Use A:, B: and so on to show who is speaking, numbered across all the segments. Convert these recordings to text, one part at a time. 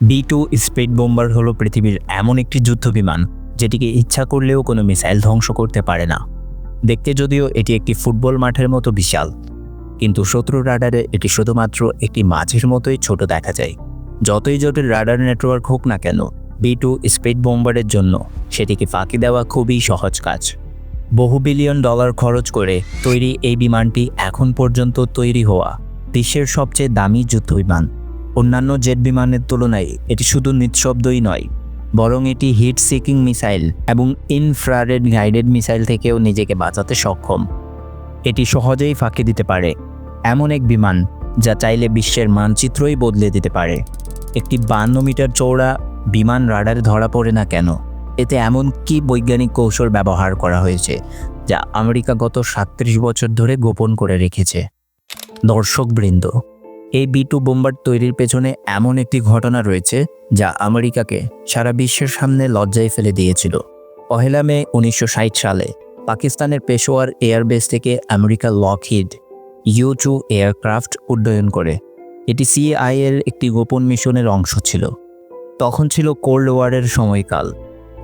A: B two speed bomber হলো পৃথিবীর এমন একটি যুদ্ধ বিমান যেটিকে ইচ্ছা করলেও কোনো মিসাইল ধ্বংস করতে পারে না। দেখতে যদিও এটি একটি ফুটবল মাঠের মতো বিশাল, কিন্তু শত্রু রাডারে এটি শুধুমাত্র একটি মাঝের মতোই ছোট দেখা যায়। যতই জটিল রাডার নেটওয়ার্ক হোক না কেন বি টু স্পিড বোম্বারের জন্য সেটিকে ফাঁকি দেওয়া খুবই সহজ কাজ। বহু বিলিয়ন ডলার খরচ করে তৈরি এই বিমানটি এখন পর্যন্ত তৈরি হওয়া বিশ্বের সবচেয়ে দামি যুদ্ধ বিমান অন্যান্য জেট বিমানের তুলনায় এটি শুধু নিঃশব্দই নয়, বরং এটি হিট সিকিং মিসাইল এবং ইনফ্রারেড গাইডেড মিসাইল থেকেও নিজেকে বাঁচাতে সক্ষম। এটি সহজেই ফাঁকি দিতে পারে এমন এক বিমান যা চাইলে বিশ্বের মানচিত্রই বদলে দিতে পারে। একটি বান্ন মিটার চৌড়া বিমান রাডারে ধরা পড়ে না কেন? এতে এমন কি বৈজ্ঞানিক কৌশল ব্যবহার করা হয়েছে যা আমেরিকা গত সাতত্রিশ বছর ধরে গোপন করে রেখেছে? দর্শকবৃন্দ এই বি টু বোম্বার তৈরির পেছনে এমন একটি ঘটনা রয়েছে যা আমেরিকাকে সারা বিশ্বের সামনে লজ্জায় ফেলে দিয়েছিল। পহেলা মে উনিশশো ষাট সালে পাকিস্তানের পেশোয়ার এয়ারবেস থেকে America Lockheed U two aircraft উড্ডয়ন করে। এটি সিআই এর একটি গোপন মিশনের অংশ ছিল। তখন ছিল কোল্ড ওয়ারের সময়কাল,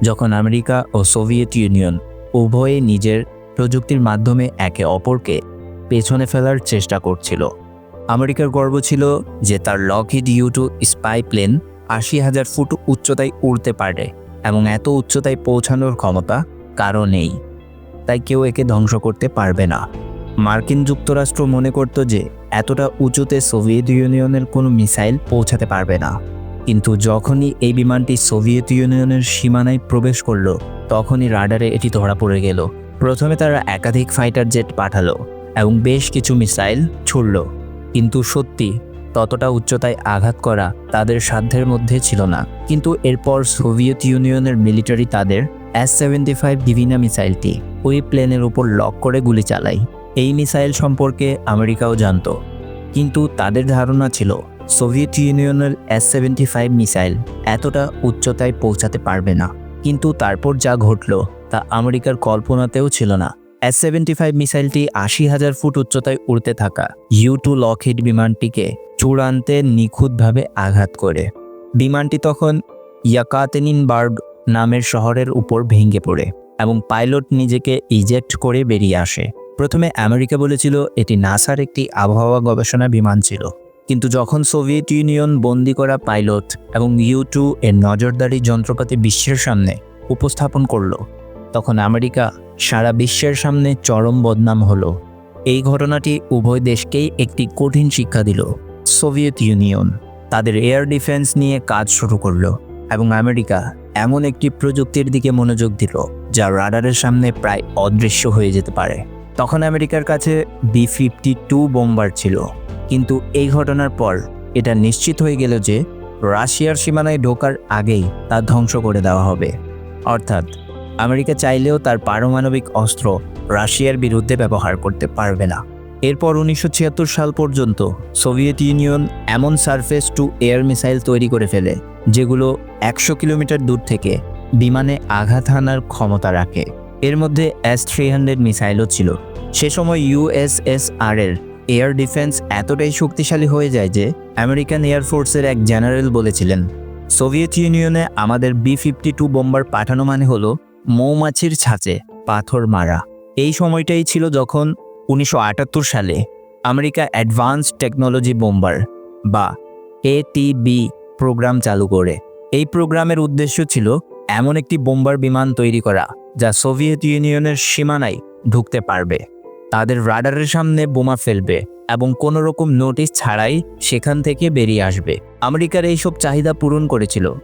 A: যখন আমেরিকা ও সোভিয়েত ইউনিয়ন উভয়ে নিজের প্রযুক্তির মাধ্যমে একে অপরকে পেছনে ফেলার চেষ্টা করছিল। আমেরিকার গর্ব ছিল যে তার Lockheed U two spy plane আশি হাজার ফুট উচ্চতায় উড়তে পারে এবং এত উচ্চতায় পৌঁছানোর ক্ষমতা কারও নেই। তাই কেউ একে ধ্বংস করতে পারবে না। মার্কিন যুক্তরাষ্ট্র মনে করত যে এতটা উঁচুতে সোভিয়েত ইউনিয়নের কোনো মিসাইল পৌঁছাতে পারবে না। কিন্তু যখনই এই বিমানটি সোভিয়েত ইউনিয়নের সীমানায় প্রবেশ করল, তখনই রাডারে এটি ধরা পড়ে গেল। প্রথমে তারা একাধিক ফাইটার জেট পাঠালো এবং বেশ কিছু মিসাইল ছুড়ল। কিন্তু সত্যি, ততটা উচ্চতায় আঘাত করা তাদের সাধ্যের মধ্যে ছিল না। কিন্তু এরপর সোভিয়েত ইউনিয়নের মিলিটারি তাদের এস সেভেন্টি ফাইভ ডিভিনা মিসাইলটি ওই প্লেনের উপর লক করে গুলি চালায়। এই মিসাইল সম্পর্কে আমেরিকাও জানত। কিন্তু তাদের ধারণা ছিল, সোভিয়েত ইউনিয়নের এস সেভেন্টি ফাইভ মিসাইল এতটা উচ্চতায় পৌঁছাতে পারবে না। কিন্তু তারপর যা ঘটল তা আমেরিকার কল্পনাতেও ছিল না। এস সেভেন্টি ফাইভ মিসাইলটি আশি হাজার ফুট উচ্চতায় উড়তে থাকা ইউ টু লকহিড বিমানটিকে চূড়ান্তে নিখুঁতভাবে আঘাত করে। বিমানটি তখন ইয়াকাতেনিনবার্গ নামের শহরের উপর ভেঙে পড়ে এবং পাইলট নিজেকে ইজেক্ট করে বেরিয়ে আসে। প্রথমে আমেরিকা বলেছিল এটি নাসার একটি আবহাওয়া গবেষণা বিমান ছিল। কিন্তু যখন সোভিয়েত ইউনিয়ন বন্দি করা পাইলট এবং ইউ টু এর নজরদারি যন্ত্রপাতি বিশ্বের সামনে উপস্থাপন করল, তখন আমেরিকা সারা বিশ্বের সামনে চরম বদনাম হলো। এই ঘটনাটি উভয় দেশকেই একটি কঠিন শিক্ষা দিল। সোভিয়েত ইউনিয়ন তাদের এয়ার ডিফেন্স নিয়ে কাজ শুরু করল এবং আমেরিকা এমন একটি প্রযুক্তির দিকে মনোযোগ দিল, যা রাডারের সামনে প্রায় অদৃশ্য হয়ে যেতে পারে। তখন আমেরিকার কাছে বি ফিফটি টু বোম্বার ছিল, কিন্তু এই ঘটনার পর এটা নিশ্চিত হয়ে গেল যে রাশিয়ার সীমানায় ঢোকার আগেই তা ধ্বংস করে দেওয়া হবে। অর্থাৎ আমেরিকা চাইলেও তার পারমাণবিক অস্ত্র রাশিয়ার বিরুদ্ধে ব্যবহার করতে পারবে না। এরপর উনিশশো ছিয়াত্তর সাল পর্যন্ত সোভিয়েত ইউনিয়ন এমন সারফেস টু এয়ার মিসাইল তৈরি করে ফেলে, যেগুলো একশো কিলোমিটার দূর থেকে বিমানে আঘাত হানার ক্ষমতা রাখে। এর মধ্যে এস থ্রি হান্ড্রেড মিসাইলও ছিল। সে সময় ইউএসএসআর এর এয়ার ডিফেন্স এতটাই শক্তিশালী হয়ে যায় যে আমেরিকান এয়ারফোর্সের এক জেনারেল বলেছিলেন, সোভিয়েত ইউনিয়নে আমাদের বি ফিফটি টু বোম্বার পাঠানো মানে হলো মৌমাছির ছাঁচে পাথর মারা। এই সময়টাই ছিল যখন উনিশশো আটাত্তর সালে আমেরিকা অ্যাডভান্স টেকনোলজি বোম্বার বা এটিবি প্রোগ্রাম চালু করে। এই প্রোগ্রামের উদ্দেশ্য ছিল এমন একটি বোম্বার বিমান তৈরি করা যা সোভিয়েত ইউনিয়নের সীমানায় ঢুকতে পারবে। তাদের রাডারের সামনে বোমা ফেলবে এবং কোনো রকম নোটিশ ছাড়াই সেখান থেকে বেরিয়ে আসবে। আমেরিকার এইসব চাহিদা পূরণ করেছিল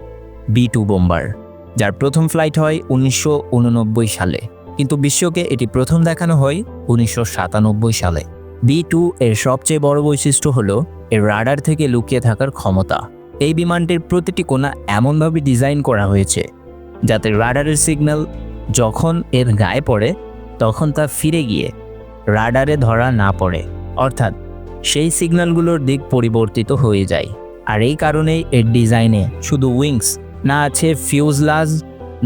A: বি টু বোম্বার। যার প্রথম ফ্লাইট হয় উনিশশো উননব্বই সালে। কিন্তু বিশ্বকে এটি প্রথম দেখানো হয় উনিশশো সাতানব্বই সালে। বি টু এর সবচেয়ে বড় বৈশিষ্ট্য হল এর রাডার থেকে লুকিয়ে থাকার ক্ষমতা। এই বিমানটির প্রতিটি কোণা এমনভাবে ডিজাইন করা হয়েছে, যাতে রাডারের সিগন্যাল যখন এর গায়ে পড়ে, তখন তা ফিরে গিয়ে রাডারে ধরা না পড়ে। অর্থাৎ সেই সিগন্যালগুলোর দিক পরিবর্তিত হয়ে যায়। আর এই কারণেই এর ডিজাইনে শুধু উইংস না আছে ফিউজলাজ,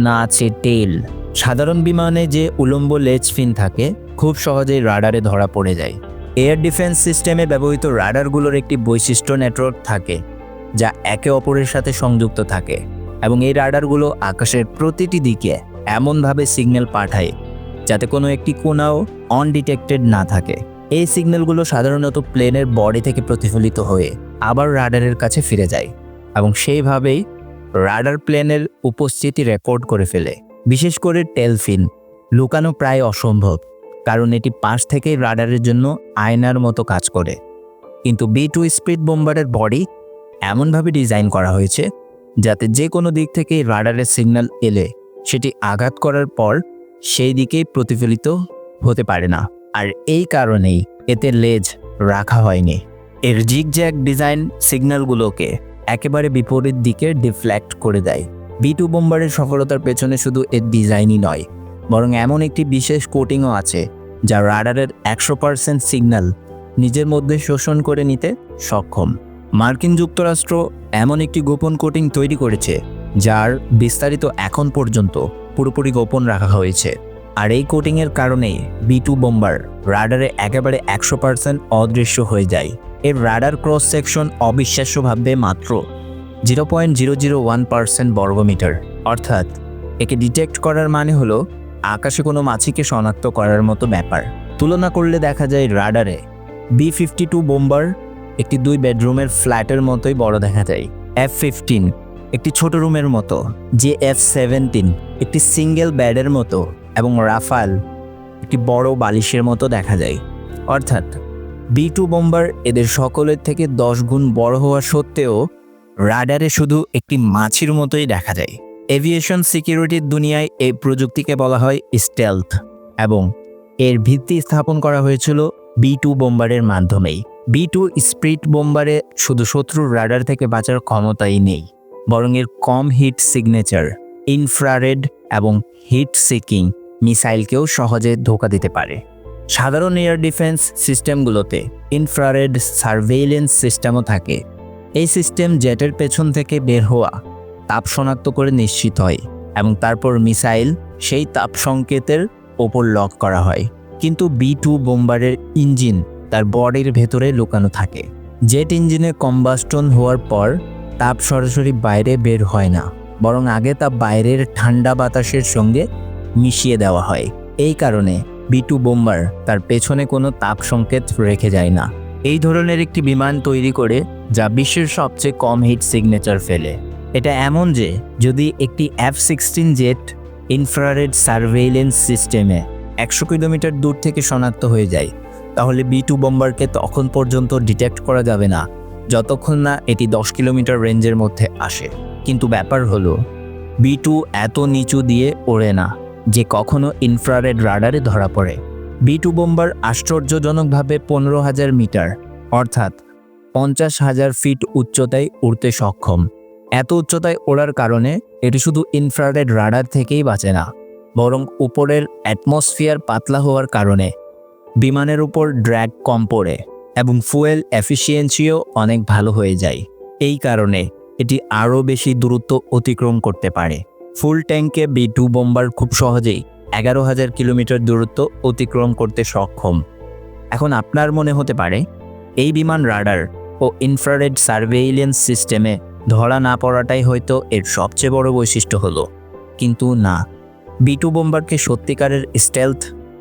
A: না আছে টেল সাধারণ বিমানে যে উলম্ব লেজ ফিন থাকে, খুব সহজেই রাডারে ধরা পড়ে যায়। এয়ার ডিফেন্স সিস্টেমে ব্যবহৃত রাডারগুলোর একটি বৈশিষ্ট্য নেটওয়ার্ক থাকে, যা একে অপরের সাথে সংযুক্ত থাকে, এবং এই রাডারগুলো আকাশের প্রতিটি দিকে এমনভাবে সিগন্যাল পাঠায়, যাতে কোনো একটি কোনাও অনডিটেক্টেড না থাকে। এই সিগন্যালগুলো সাধারণত প্লেনের বডি থেকে প্রতিফলিত হয়ে আবার রাডারের কাছে ফিরে যায়, এবং সেইভাবেই রাডার প্লেনের উপস্থিতি রেকর্ড করে ফেলে। বিশেষ করে টেলফিন, লুকানো প্রায় অসম্ভব, কারণ এটি পাশ থেকেই রাডারের জন্য আয়নার মতো কাজ করে। কিন্তু বি টু স্পিড বোম্বারের বডি এমনভাবে ডিজাইন করা হয়েছে, যাতে যে কোনো দিক থেকেই রাডারের সিগন্যাল এলে সেটি আঘাত করার পর সেই দিকেই প্রতিফলিত হতে পারে না। আর এই কারণেই এতে লেজ রাখা হয়নি। এর জিগজ্যাগ ডিজাইন সিগন্যালগুলোকে একেবারে বিপরীত দিকে ডিফ্ল্যাক্ট করে দেয়। বি টু বোম্বারের সফলতার পেছনে শুধু এর ডিজাইনই নয়, বরং এমন একটি বিশেষ কোটিংও আছে, যা রাডারের একশো পার্সেন্ট সিগন্যাল নিজের মধ্যে শোষণ করে নিতে সক্ষম। মার্কিন যুক্তরাষ্ট্র এমন একটি গোপন কোটিং তৈরি করেছে, যার বিস্তারিত এখন পর্যন্ত পুরোপুরি গোপন রাখা হয়েছে। আর এই কোটিংয়ের কারণেই বি টু বোম্বার রাডারে একেবারে একশো পার্সেন্ট অদৃশ্য হয়ে যায়। এর রাডার ক্রস সেকশন অবিশ্বাস্যভাবে মাত্র zero point zero zero one percent বর্গমিটার। অর্থাৎ, একে ডিটেক্ট করার মানে হলো আকাশে কোনো মাছিকে শনাক্ত করার মতো ব্যাপার। তুলনা করলে দেখা যায় রাডারে বি ফিফটি টু বোম্বার একটি দুই বেডরুমের ফ্ল্যাটের মতোই বড় দেখা যায়। এফ ফিফটিন একটি ছোট রুমের মতো, যে এফ সেভেন্টিন একটি সিঙ্গেল বেডের মতো এবং রাফাল একটি বড় বালিশের মতো দেখা যায়। অর্থাৎ বি টু বোম্বার এদের সকলের থেকে দশ গুণ বড় হওয়া সত্ত্বেও রাডারে শুধু একটি মাছির মতোই দেখা যায়। এভিয়েশন সিকিউরিটির দুনিয়ায় এই প্রযুক্তিকে বলা হয় স্টেলথ এবং এর ভিত্তি স্থাপন করা হয়েছিল বি টু বোম্বারের মাধ্যমেই। বি টু স্প্রিট বোম্বারে শুধু শত্রুর রাডার থেকে বাঁচার ক্ষমতাই নেই, বরং এর কম হিট সিগনেচার, ইনফ্রারেড এবং হিট সিকিং মিসাইলকেও সহজে ধোকা দিতে পারে। সাধারণ এয়ার ডিফেন্স সিস্টেমগুলোতে ইনফ্রারেড সার্ভেইলেন্স সিস্টেমও থাকে। এই সিস্টেম জেটের পেছন থেকে বের হওয়া, তাপ শনাক্ত করে নিশ্চিত হয় এবং তারপর মিসাইল সেই তাপ সংকেতের ওপর লক করা হয়। কিন্তু বি টু বোম্বারের ইঞ্জিন তার বডির ভেতরে লুকানো থাকে। জেট ইঞ্জিনে কম্বাস্টন হওয়ার পর তাপ সরাসরি বাইরে বের হয় না, বরং আগে তা বাইরের ঠান্ডা বাতাসের সঙ্গে মিশিয়ে দেওয়া হয়। এই কারণে বি টু বোম্বার তার পেছনে কোনো তাপ সংকেত রেখে যায় না। এই ধরনের একটি বিমান তৈরি করে যা বিশ্বের সবচেয়ে কম হিট সিগনেচার ফেলে। এটা এমন যে, যদি একটি F sixteen jet infrared surveillance সিস্টেমে একশো কিলোমিটার দূর থেকে শনাক্ত হয়ে যায়, তাহলে বি টু বোম্বারকে তখন পর্যন্ত ডিটেক্ট করা যাবে না, যতক্ষণ না এটি দশ কিলোমিটার রেঞ্জের মধ্যে আসে। কিন্তু ব্যাপার হলো বি টু এত নিচু দিয়ে ওড়ে না। যে কখনো ইনফ্রারেড রাডারে ধরা পড়ে। বি টু বোম্বার আশ্চর্যজনকভাবে পনেরো হাজার মিটার, অর্থাৎ পঞ্চাশ হাজার ফিট উচ্চতায় উড়তে সক্ষম। এত উচ্চতায় ওড়ার কারণে এটি শুধু ইনফ্রারেড রাডার থেকেই বাঁচে না, বরং উপরের অ্যাটমসফিয়ার পাতলা হওয়ার কারণে। বিমানের উপর ড্র্যাগ কম পড়ে এবং ফুয়েল এফিসিয়েন্সিও অনেক ভালো হয়ে যায়। এই কারণে এটি আরও বেশি দূরত্ব অতিক্রম করতে পারে। ফুল ট্যাঙ্কে বি টু বোম্বার খুব সহজেই এগারো হাজার কিলোমিটার দূরত্ব অতিক্রম করতে সক্ষম। এখন আপনার মনে হতে পারে, এই বিমান রাডার ও ইনফ্রারেড সার্ভেইলেন্স সিস্টেমে ধরা না পড়াটাই হয়তো এর সবচেয়ে বড় বৈশিষ্ট্য হলো। কিন্তু না, বি টু বোম্বারকে সত্যিকারের স্টেলথ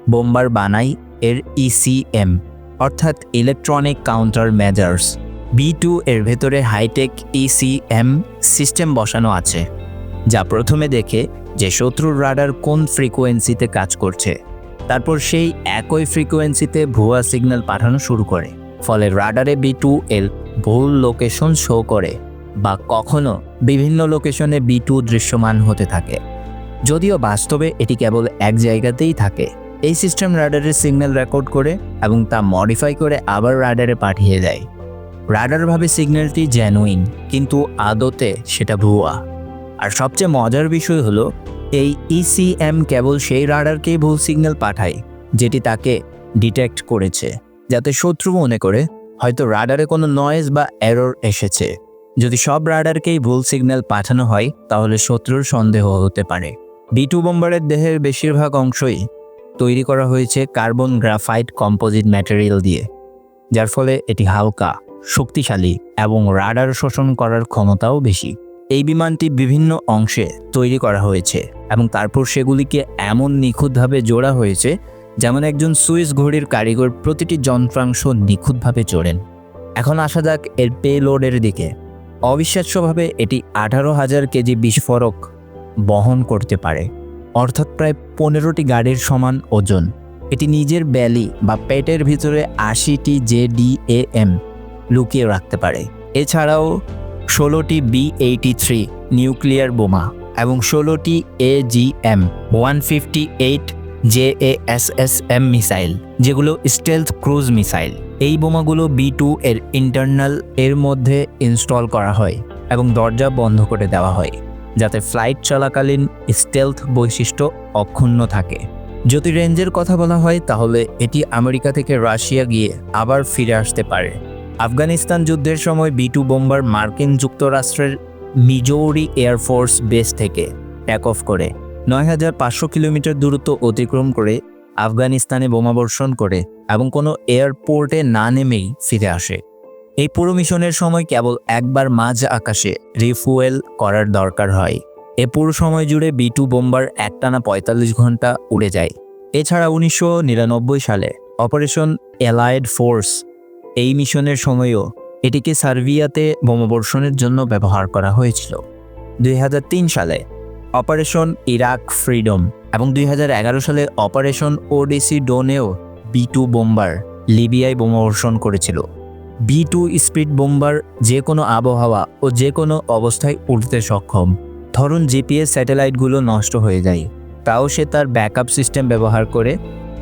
A: বোম্বার বানাই এর ইসিএম অর্থাৎ electronic counter measures. B two এর ভেতরে হাইটেক ইসিএম সিস্টেম বসানো আছে। যা প্রথমে দেখে যে শত্রুর রাডার কোন ফ্রিকোয়েন্সিতে কাজ করছে। তারপর সেই একই ফ্রিকোয়েন্সিতে ভুয়া সিগন্যাল পাঠানো শুরু করে। ফলে রাডারে বি টু এল ভুল লোকেশন শো করে বা কখনো বিভিন্ন লোকেশনে বি টু দৃশ্যমান হতে থাকে। যদিও বাস্তবে এটি কেবল এক জায়গাতেই থাকে। এই সিস্টেম রাডারের সিগন্যাল রেকর্ড করে এবং তা মডিফাই করে আবার রাডারে পাঠিয়ে দেয়। রাডার ভাবে সিগন্যালটি জেনুইন, কিন্তু আদতে সেটা ভুয়া। আর সবচেয়ে মজার বিষয় হলো, এই ইসিএম কেবল সেই রাডারকেই ভুল সিগন্যাল পাঠায়, যেটি তাকে ডিটেক্ট করেছে, যাতে শত্রু মনে করে হয়তো রাডারে কোনো নয়েজ বা এরর এসেছে। যদি সব রাডারকেই ভুল সিগন্যাল পাঠানো হয়, তাহলে শত্রুর সন্দেহ হতে পারে। বি টু বোম্বারের দেহের বেশিরভাগ অংশই তৈরি করা হয়েছে কার্বন গ্রাফাইট কম্পোজিট ম্যাটেরিয়াল দিয়ে, যার ফলে এটি হালকা, শক্তিশালী এবং রাডার শোষণ করার ক্ষমতাও বেশি। এই বিমানটি বিভিন্ন অংশে তৈরি করা হয়েছে এবং তারপর সেগুলিকে এমন নিখুঁতভাবে জোড়া হয়েছে যেমন একজন সুইস ঘড়ির কারিগর প্রতিটি যন্ত্রাংশ নিখুঁতভাবে জোড়েন। এখন আসা যাক এর পে লোডের দিকে। অবিশ্বাস্যভাবে এটি আঠারো হাজার কেজি বিস্ফোরক বহন করতে পারে, অর্থাৎ প্রায় পনেরোটি গাড়ির সমান ওজন। এটি নিজের ব্যালি বা পেটের ভিতরে আশিটি জেডিএএম লুকিয়ে রাখতে পারে। এছাড়াও ষোলোটি বি এইটি থ্রি নিউক্লিয়ার বোমা এবং ষোলোটি AGM one fifty eight J S S M missile, যেগুলো স্টেলথ ক্রুজ মিসাইল। এই বোমাগুলো বি টু এর ইন্টারনাল এর মধ্যে ইনস্টল করা হয় এবং দরজা বন্ধ করে দেওয়া হয়, যাতে ফ্লাইট চলাকালীন স্টেলথ বৈশিষ্ট্য অক্ষুণ্ণ থাকে। যদি রেঞ্জের কথা বলা হয়, তাহলে এটি আমেরিকা থেকে রাশিয়া গিয়ে আবার ফিরে আসতে পারে। আফগানিস্তান যুদ্ধের সময় বি টু বোম্বার মার্কিন যুক্তরাষ্ট্রের মিজৌরি এয়ারফোর্স বেস থেকে ট্যাক অফ করে নয় হাজার পাঁচশো কিলোমিটার দূরত্ব অতিক্রম করে আফগানিস্তানে বোমাবর্ষণ করে এবং কোনো এয়ারপোর্টে না নেমেই ফিরে আসে। এই পুরো মিশনের সময় কেবল একবার মাঝ আকাশে রিফুয়েল করার দরকার হয়। এ পুরো সময় জুড়ে বি টু বোম্বার একটানা পঁয়তাল্লিশ ঘণ্টা উড়ে যায়। এছাড়া উনিশশো নিরানব্বই সালে অপারেশন এলায়েড ফোর্স এই মিশনের সময়ও এটিকে সার্বিয়াতে বোমাবর্ষণের জন্য ব্যবহার করা হয়েছিল। দুই হাজার তিন সালে অপারেশন ইরাক ফ্রিডম এবং দুই হাজার এগারো সালে অপারেশন ওডিসি ডোনেও বি টু বোম্বার লিবিয়ায় বোমাবর্ষণ করেছিল। বি টু স্পিড বোম্বার যে কোনো আবহাওয়া ও যে কোনো অবস্থায় উঠতে সক্ষম। ধরুন জিপিএস স্যাটেলাইটগুলো নষ্ট হয়ে যায়, তাও সে তার ব্যাকআপ সিস্টেম ব্যবহার করে,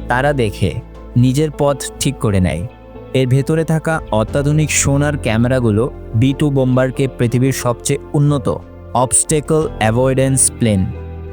A: তারা দেখে, নিজের পথ ঠিক করে নেয়। এর ভেতরে থাকা অত্যাধুনিক সোনার ক্যামেরাগুলো বি টু বোম্বারকে পৃথিবীর সবচেয়ে উন্নত অবস্টেকল অ্যাভয়েডেন্স প্লেন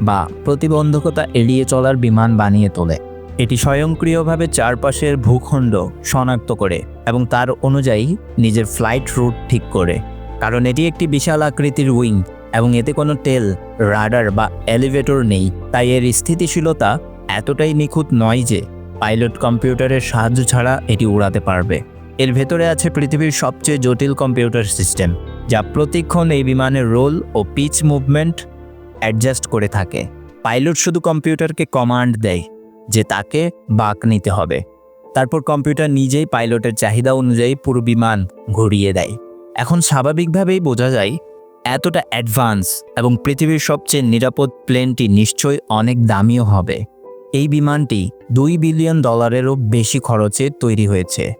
A: বা প্রতিবন্ধকতা এড়িয়ে চলার বিমান বানিয়ে তোলে। এটি স্বয়ংক্রিয়ভাবে চারপাশের ভূখণ্ড শনাক্ত করে এবং তার অনুযায়ী নিজের ফ্লাইট রুট ঠিক করে। কারণ এটি একটি বিশাল আকৃতির উইং এবং এতে কোনো টেল রাডার বা এলিভেটর নেই। তাই এর স্থিতিশীলতা এতটাই নিখুঁত নয় যে পাইলট কম্পিউটারের সাহায্য ছাড়া এটি উড়াতে পারবে। এর ভেতরে আছে পৃথিবীর সবচেয়ে জটিল কম্পিউটার সিস্টেম, যা প্রতিক্ষণ এই বিমানের রোল ও পিচ মুভমেন্ট অ্যাডজাস্ট করে থাকে। পাইলট শুধু কম্পিউটারকে কমান্ড দেয়, যে তাকে বাঁক নিতে হবে। তারপর কম্পিউটার নিজেই পাইলটের চাহিদা অনুযায়ী পুরো বিমান ঘুরিয়ে দেয়। এখন স্বাভাবিকভাবেই বোঝা যায়, এতটা অ্যাডভান্স এবং পৃথিবীর সবচেয়ে নিরাপদ প্লেনটি নিশ্চয়ই অনেক দামিও হবে। এই বিমানটি দুই বিলিয়ন ডলারেরও বেশি খরচে তৈরি হয়েছে।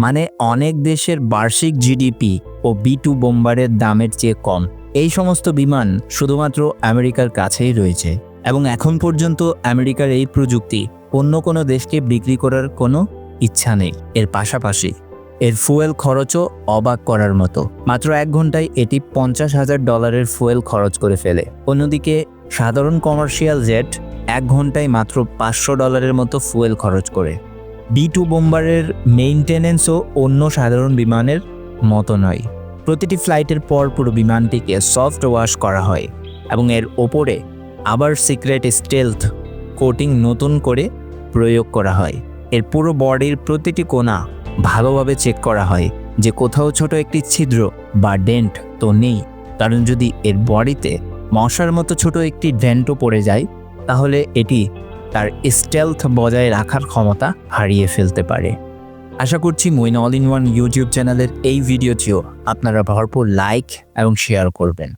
A: মানে অনেক দেশের বার্ষিক জিডিপি ও বি টু বোম্বারের দামের চেয়ে কম। এই সমস্ত বিমান শুধুমাত্র আমেরিকার কাছেই রয়েছে এবং এখন পর্যন্ত আমেরিকার এই প্রযুক্তি অন্য কোনো দেশকে বিক্রি করার কোনো ইচ্ছা নেই। এর পাশাপাশি এর ফুয়েল খরচও অবাক করার মতো। মাত্র এক ঘন্টায় এটি পঞ্চাশ হাজার ডলারের ফুয়েল খরচ করে ফেলে। অন্যদিকে সাধারণ কমার্শিয়াল জেট এক ঘন্টায় মাত্র পাঁচশো ডলারের মতো ফুয়েল খরচ করে। বি টু বোম্বারের মেইনটেনেন্সও অন্য সাধারণ বিমানের মতো নয়। প্রতিটি ফ্লাইটের পর পুরো বিমানটিকে সফট ওয়াশ করা হয় এবং এর ওপরে আবার সিক্রেট স্টেলথ কোটিং নতুন করে প্রয়োগ করা হয়। এর পুরো বডির প্রতিটি কোণা ভালোভাবে চেক করা হয় যে কোথাও ছোট একটি ছিদ্র বা ডেন্ট তো নেই। কারণ যদি এর বডিতে মশার মতো ছোট একটি ডেন্টও পড়ে যায় তাহলে এটি তার স্টেলথ বজায় রাখার ক্ষমতা হারিয়ে ফেলতে পারে। আশা করছি Moin all in one YouTube চ্যানেলের এই ভিডিওটিও আপনারা ভরপুর লাইক এবং শেয়ার করবেন।